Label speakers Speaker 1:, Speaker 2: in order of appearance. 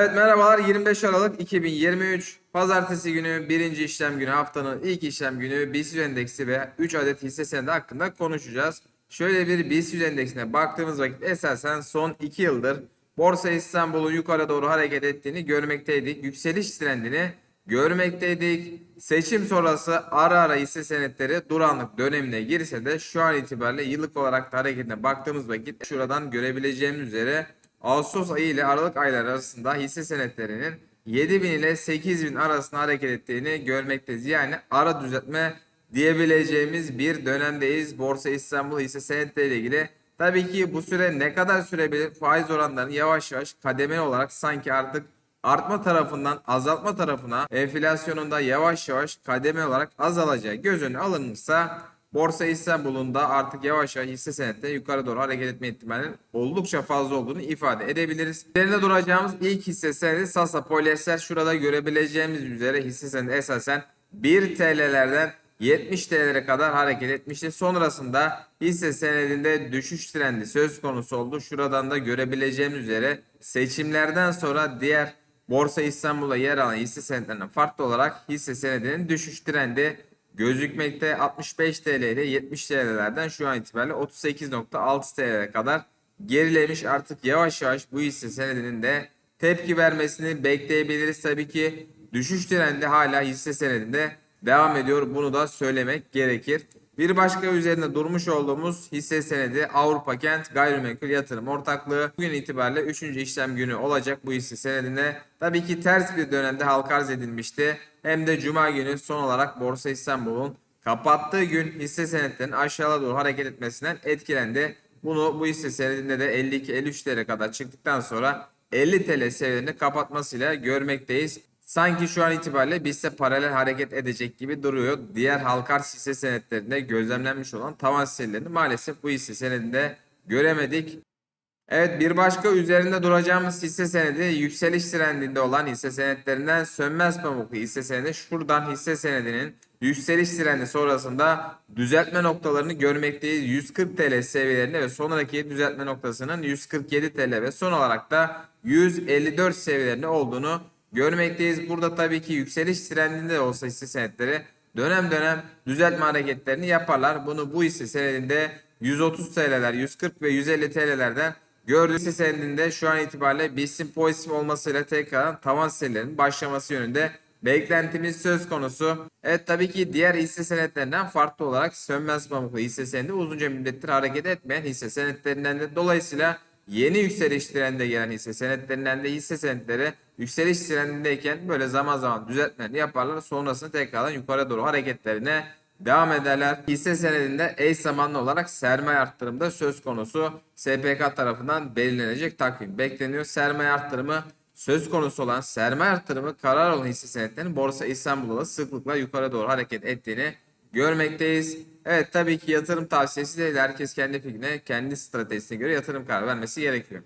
Speaker 1: Evet merhabalar 25 Aralık 2023 Pazartesi günü birinci işlem günü haftanın ilk işlem günü BIST endeksi ve 3 adet hisse senedi hakkında konuşacağız. Şöyle bir BIST endeksine baktığımız vakit esasen son 2 yıldır Borsa İstanbul'un yukarı doğru hareket ettiğini görmekteydik. Yükseliş trendini görmekteydik. Seçim sonrası ara ara hisse senetleri duranlık dönemine girse de şu an itibariyle yıllık olarak da hareketine baktığımız vakit şuradan görebileceğimiz üzere Ağustos ayı ile Aralık ayları arasında hisse senetlerinin 7000 ile 8000 arasında hareket ettiğini görmekteyiz. Yani ara düzeltme diyebileceğimiz bir dönemdeyiz. Borsa İstanbul hisse senetleri ile ilgili. Tabii ki bu süre ne kadar sürebilir? Faiz oranlarının yavaş yavaş kademeli olarak sanki artık artma tarafından azaltma tarafına enflasyonun da yavaş yavaş kademe olarak azalacağı göz önüne alınırsa Borsa da artık yavaş yavaş hisse senetleri yukarı doğru hareket etme ihtimalinin oldukça fazla olduğunu ifade edebiliriz. Üzerinde duracağımız ilk hisse senedi Sasa Polyester. Şurada görebileceğimiz üzere hisse senedi esasen 1 TL'lerden 70 TL'lere kadar hareket etmişti. Sonrasında hisse senedinde düşüş trendi söz konusu oldu. Şuradan da görebileceğimiz üzere seçimlerden sonra diğer Borsa İstanbul'da yer alan hisse senetlerinden farklı olarak hisse senedinin düşüş trendi gözükmekte 65 TL ile 70 TL'lerden şu an itibariyle 38.6 TL'ye kadar gerilemiş. Artık yavaş yavaş bu hisse senedinin de tepki vermesini bekleyebiliriz. Tabii ki düşüş trendi hala hisse senedinde devam ediyor. Bunu da söylemek gerekir. Bir başka üzerinde durmuş olduğumuz hisse senedi Avrupa Kent Gayrimenkul Yatırım Ortaklığı. Bugün itibariyle 3. işlem günü olacak bu hisse senedinde. Tabii ki ters bir dönemde halka arz edilmişti. Hem de Cuma günü son olarak Borsa İstanbul'un kapattığı gün hisse senetlerinin aşağıya doğru hareket etmesinden etkilendi. Bunu bu hisse senedinde de 52-53 TL kadar çıktıktan sonra 50 TL seviyelerini kapatmasıyla görmekteyiz. Sanki şu an itibariyle BIST'e paralel hareket edecek gibi duruyor. Diğer halka arz hisse senetlerinde gözlemlenmiş olan tavan hisselerini maalesef bu hisse senedinde göremedik. Evet bir başka üzerinde duracağımız hisse senedi yükseliş trendinde olan hisse senetlerinden Sönmez Pamuklu hisse senedi. Şuradan hisse senedinin yükseliş trendi sonrasında düzeltme noktalarını görmekteyiz. 140 TL seviyelerinde ve sonraki düzeltme noktasının 147 TL ve son olarak da 154 seviyelerinde olduğunu görmekteyiz. Burada tabii ki yükseliş trendinde de olsa hisse senetleri dönem dönem düzeltme hareketlerini yaparlar. Bunu bu hisse senedinde 130 TL'ler, 140 ve 150 TL'lerden gördüğünüz hisse senedinde şu an itibariyle BIST'in pozitif olmasıyla tekrar tavan hisselerinin başlaması yönünde beklentimiz söz konusu. Evet tabii ki diğer hisse senetlerinden farklı olarak sönmez pamuklu hisse senedi uzunca müddettir hareket etmeyen hisse senetlerinden de dolayısıyla yeni yükseliş trendinde gelen hisse senetlerinden de hisse senetleri yükseliş trendindeyken böyle zaman zaman düzeltmelerini yaparlar. Sonrasında tekrardan yukarı doğru hareketlerine devam ederler. Hisse senedinde eş zamanlı olarak sermaye arttırımda söz konusu SPK tarafından belirlenecek takvim bekleniyor. Sermaye arttırımı söz konusu olan sermaye arttırımı karar olan hisse senetlerinin Borsa İstanbul'da da sıklıkla yukarı doğru hareket ettiğini görmekteyiz. Evet tabii ki yatırım tavsiyesi değil. Herkes kendi fikrine, kendi stratejisine göre yatırım kararı vermesi gerekiyor.